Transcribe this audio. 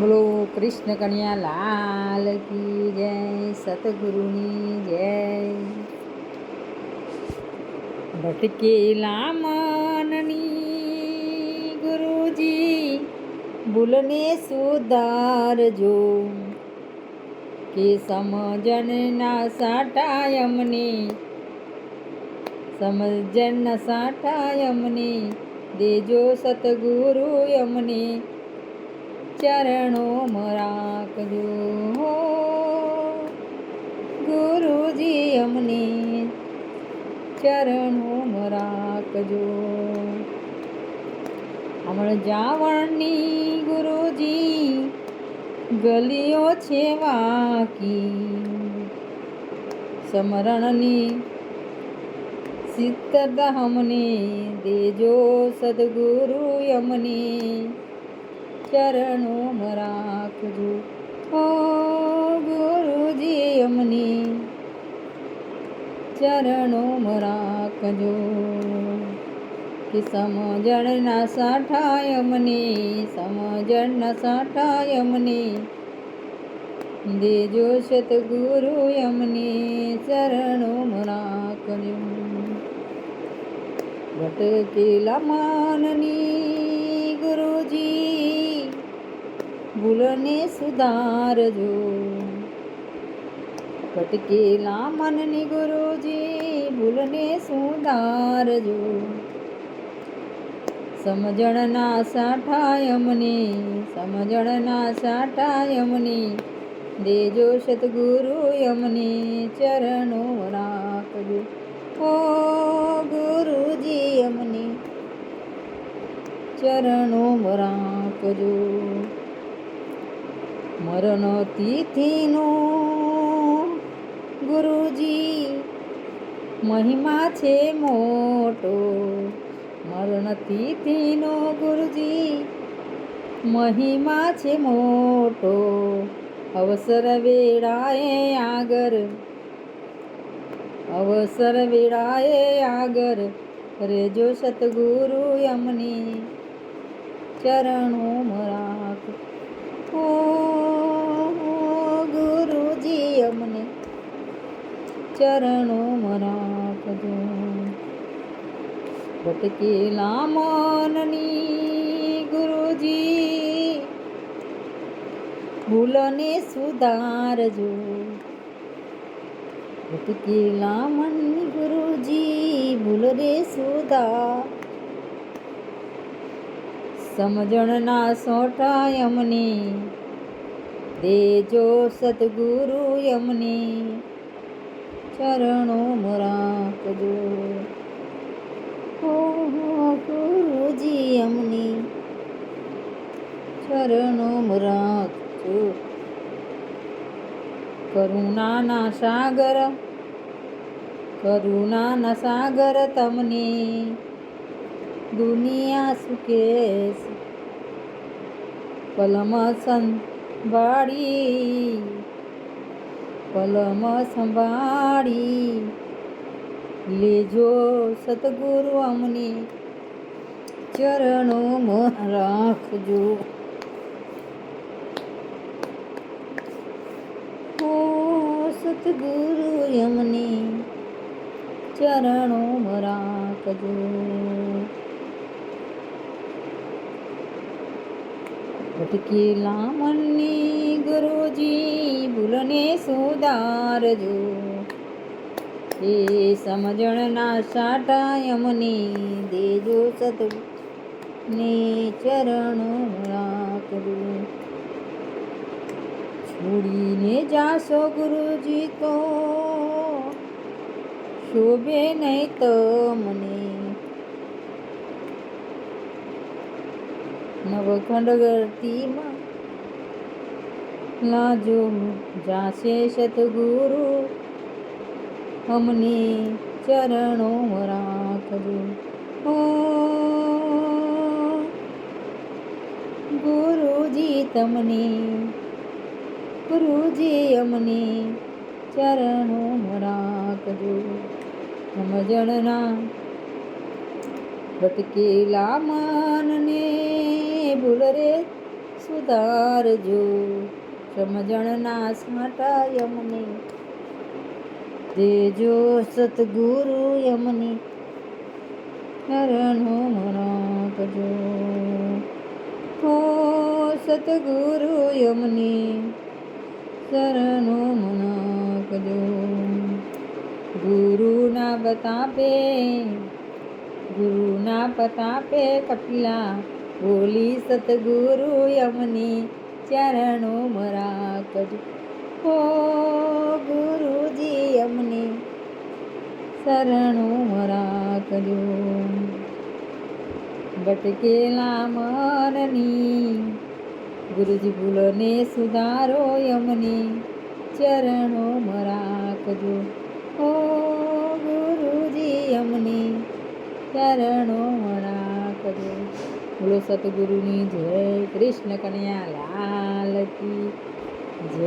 બોલો, કૃષ્ણ કન્યા, લાલ કી જય, સતગુરુની જય. ભટકેલા મનની ગુરુજી, ભૂલને સુધારજો. કે સમજનના સાટા અમને, સમજણના સાટા અમને, દેજો સતગુરુ અમને. ચરણોમાં રાખજો હો ગુરુજી અમને ચરણોમાં રાખજો હમણાં જાવણની ગુરુજી ગલીઓ છે વાકી. સમરણની સિત્તર અમને દેજો સદગુરુ અમને. ચરણોમાં રાખજો. ઓ ગુરુજી અમની ચરણોમાં રાખજો. કે સમજણના સાઠાય અમને સમજણના સાઠાય અમને. દેજો સતગુરુ અમને ચરણોમાં રાખજો. ભટકેલા માનની ગુરુજી ભૂલને સુધારજો. ભટકેલા મનની ગુરુજી, ભૂલને સુધારજો. સમજણના સાઠા અમને સમજણના સાઠા અમને દેજો સદગુરુ અમને ચરણો રાખજો. ઓ ગુરુજી અમને ચરણો રાખજો. મરણ તિથિનું ગુરુજી, મહિમા છે મોટો. મરણ તિથિનો ગુરુજી, મહિમા છે મોટો. અવસર વેળાએ આગળ અવસર વેળાએ આગળ રેજો સતગુરુ અમને ચરણો રાખ ઓ ગુરુજી અમને. ચરણો મરાપજો ભટકેલા મનની ગુરુજી, ભૂલને સુધારજો. ભટકેલા મનની ગુરુજી, ભૂલને સુધાર. સમજણના સોટા અમને. દેજો સદગુરુ અમને ચરણો રાખજો હો ગુરુજી અમને ચરણો રાખજો કરુણાના સાગર કરુણાના સાગર તમને દુનિયા સુખે પલમ સંભાળી પલમ સંભાળી. લેજો સતગુરુ અમને ચરણોમાં રાખજો. ઓ સતગુરુ અમને ચરણોમાં રાખજો. ભટકેલા મનની ગુરુજી ભૂલને સુધારજો એ સમજણના સાટા અમને દેજો સત ને ચરણો રાખજો. છોડીને જાશો ગુરુજી તો શોભે નહીં તો મને. નવખંડ ગરતીમાં લાજો જાશે સતગુરુ અમને ચરણો રાખજો. ઓ ગુરુજી તમને, ગુરુજી અમને ચરણો રાખજો. સમજણના ભટકેલા મનને ભૂલ રે, સુધારજો. સમજણના સાટા યમને. દેજો સતગુરુ યમને. શરણો મરાકજો હો સતગુરુ યમને, શરણો મનાકજો ગુરુના બતાપે, ગુરુના પતાપે કપિલા બોલી સતગુરુ યમની ચરણો મરાકજો હો ગુરુજી યમની શરણો મરાકજો. ભટકેલા મનની ગુરુજી ભૂલોને સુધારો યમની ચરણો મરાકજો. ઓ ગુરુજી યમની ચરણો મરાકજો. બોલો સતગુરુની જય કૃષ્ણ કન્યા લાલ કી.